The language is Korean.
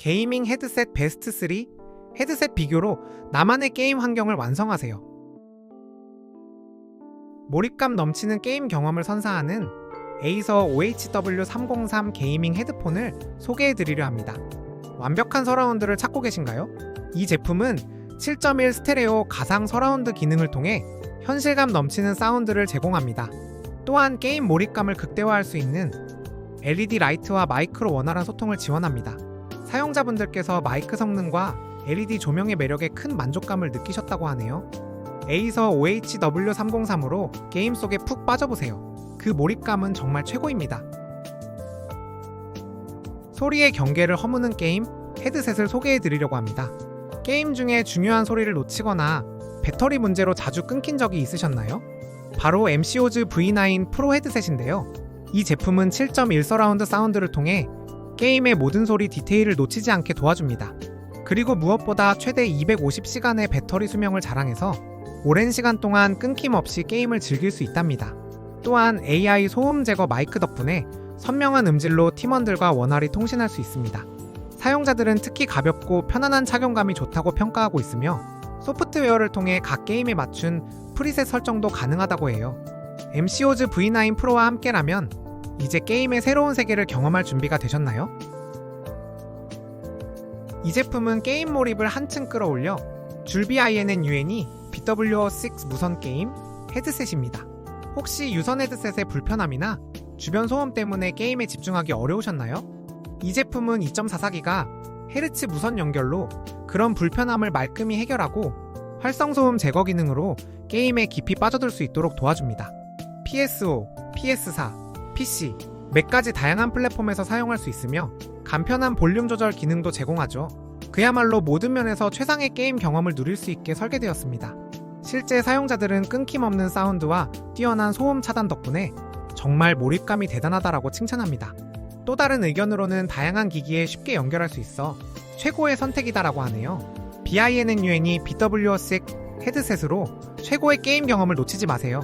게이밍 헤드셋 베스트 3 헤드셋 비교로 나만의 게임 환경을 완성하세요. 몰입감 넘치는 게임 경험을 선사하는 에이서 OHW303 게이밍 헤드폰을 소개해 드리려 합니다. 완벽한 서라운드를 찾고 계신가요? 이 제품은 7.1 스테레오 가상 서라운드 기능을 통해 현실감 넘치는 사운드를 제공합니다. 또한 게임 몰입감을 극대화할 수 있는 LED 라이트와 마이크로 원활한 소통을 지원합니다. 사용자분들께서 마이크 성능과 LED 조명의 매력에 큰 만족감을 느끼셨다고 하네요. 에이서 OHW303으로 게임 속에 푹 빠져보세요. 그 몰입감은 정말 최고입니다. 소리의 경계를 허무는 게임 헤드셋을 소개해 드리려고 합니다. 게임 중에 중요한 소리를 놓치거나 배터리 문제로 자주 끊긴 적이 있으셨나요? 바로 MCO즈 V9 프로 헤드셋인데요. 이 제품은 7.1 서라운드 사운드를 통해 게임의 모든 소리 디테일을 놓치지 않게 도와줍니다. 그리고 무엇보다 최대 250시간의 배터리 수명을 자랑해서 오랜 시간 동안 끊김없이 게임을 즐길 수 있답니다. 또한 AI 소음 제거 마이크 덕분에 선명한 음질로 팀원들과 원활히 통신할 수 있습니다. 사용자들은 특히 가볍고 편안한 착용감이 좋다고 평가하고 있으며 소프트웨어를 통해 각 게임에 맞춘 프리셋 설정도 가능하다고 해요. MCO즈 V9 프로와 함께라면 이제 게임의 새로운 세계를 경험할 준비가 되셨나요? 이 제품은 게임 몰입을 한층 끌어올려 줄비 INN-UN이 BW6 무선 게임 헤드셋입니다. 혹시 유선 헤드셋의 불편함이나 주변 소음 때문에 게임에 집중하기 어려우셨나요? 이 제품은 2.44기가 헤르츠 무선 연결로 그런 불편함을 말끔히 해결하고 활성 소음 제거 기능으로 게임에 깊이 빠져들 수 있도록 도와줍니다. PS5, PS4, PC, 몇 가지 다양한 플랫폼에서 사용할 수 있으며 간편한 볼륨 조절 기능도 제공하죠. 그야말로 모든 면에서 최상의 게임 경험을 누릴 수 있게 설계되었습니다. 실제 사용자들은 끊김없는 사운드와 뛰어난 소음 차단 덕분에 정말 몰입감이 대단하다라고 칭찬합니다. 또 다른 의견으로는 다양한 기기에 쉽게 연결할 수 있어 최고의 선택이다라고 하네요. BINNUN이 BW6 헤드셋으로 최고의 게임 경험을 놓치지 마세요.